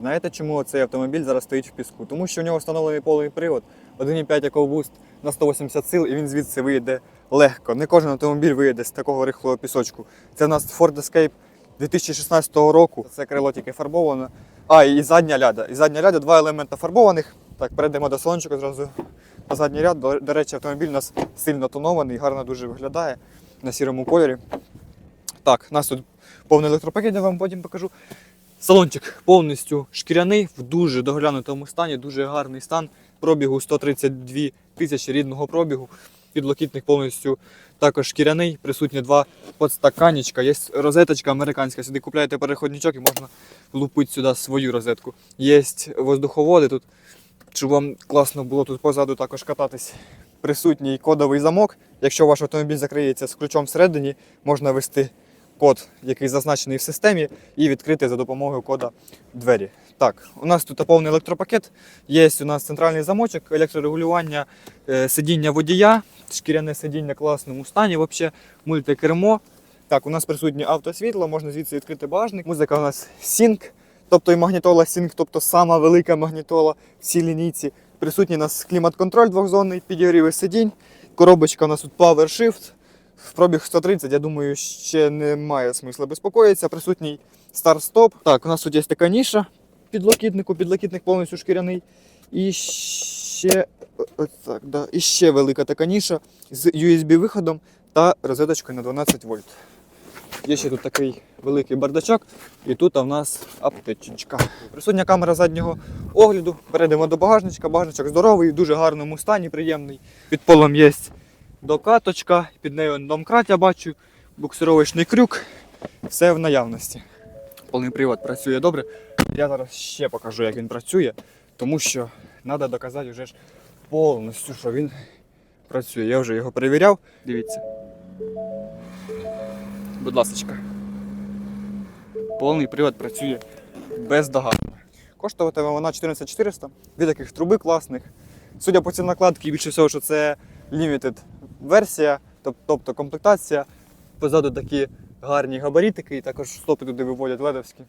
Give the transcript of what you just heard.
Знаєте, чому цей автомобіль зараз стоїть в піску? Тому що у нього встановлений повний привод, 1,5 EcoBoost на 180 сил, і він звідси виїде легко. Не кожен автомобіль виїде з такого рихлого пісочку. Це у нас Ford Escape 2016 року. Це крило тільки фарбоване. А, і задня ляда. І задня ляда, два елемента фарбованих. Так, перейдемо до салончика зразу на задній ряд. До, до речі, автомобіль у нас сильно тонований, гарно дуже виглядає на сірому кольорі. Так, у нас тут повний електропакет, я вам потім покажу. Салончик повністю шкіряний, в дуже доглянутому стані, дуже гарний стан. Пробігу 132 тисячі рідного пробігу. Підлокітник повністю також шкіряний, присутні два подстаканічка. Є розеточка американська. Сюди купляєте переходничок і можна лупити сюди свою розетку. Є воздуховоди тут, щоб вам класно було тут позаду також кататись. Присутній кодовий замок. Якщо ваш автомобіль закриється з ключом всередині, можна ввести код, який зазначений в системі, і відкрити за допомогою кода двері. Так, у нас тут повний електропакет. Є у нас центральний замочок, електрорегулювання е, сидіння водія, шкіряне сидіння в класному стані, взагалі, мультикермо. Так, у нас присутнє автосвітло, можна звідси відкрити багажник. Музика у нас Sync, тобто і магнітола Sync, тобто сама велика магнітола в цій лінійці. Присутній у нас клімат-контроль двохзонний, підігріви сидінь. Коробочка у нас тут Power Shift. В пробіг 130, я думаю, ще немає смисла безпокоїтися. Присутній старт-стоп. Так, у нас тут є така ніша підлокітнику, підлокітник повністю шкіряний. І ще, так, да, і ще велика така ніша з USB-виходом та розеточкою на 12 вольт. Є ще тут такий великий бардачок, і тут в нас аптечечка. Присутня камера заднього огляду. Перейдемо до багажничка. Багажничок здоровий, дуже гарному стані, приємний. Під полом є докаточка, під нею домкрат я бачу, буксировочний крюк. Все в наявності. Повний привод працює добре. Я зараз ще покажу, як він працює, тому що треба доказати вже ж повністю, що він працює. Я вже його перевіряв. Дивіться. Будь ласка. Повний привод працює бездоганно. Коштуватиме вона 14400 від таких труби класних. Судя по цій накладці, більше всього, що це limited версія, тобто комплектація. Позаду такі гарні габаритики, і також стопи туди виводять ледовські.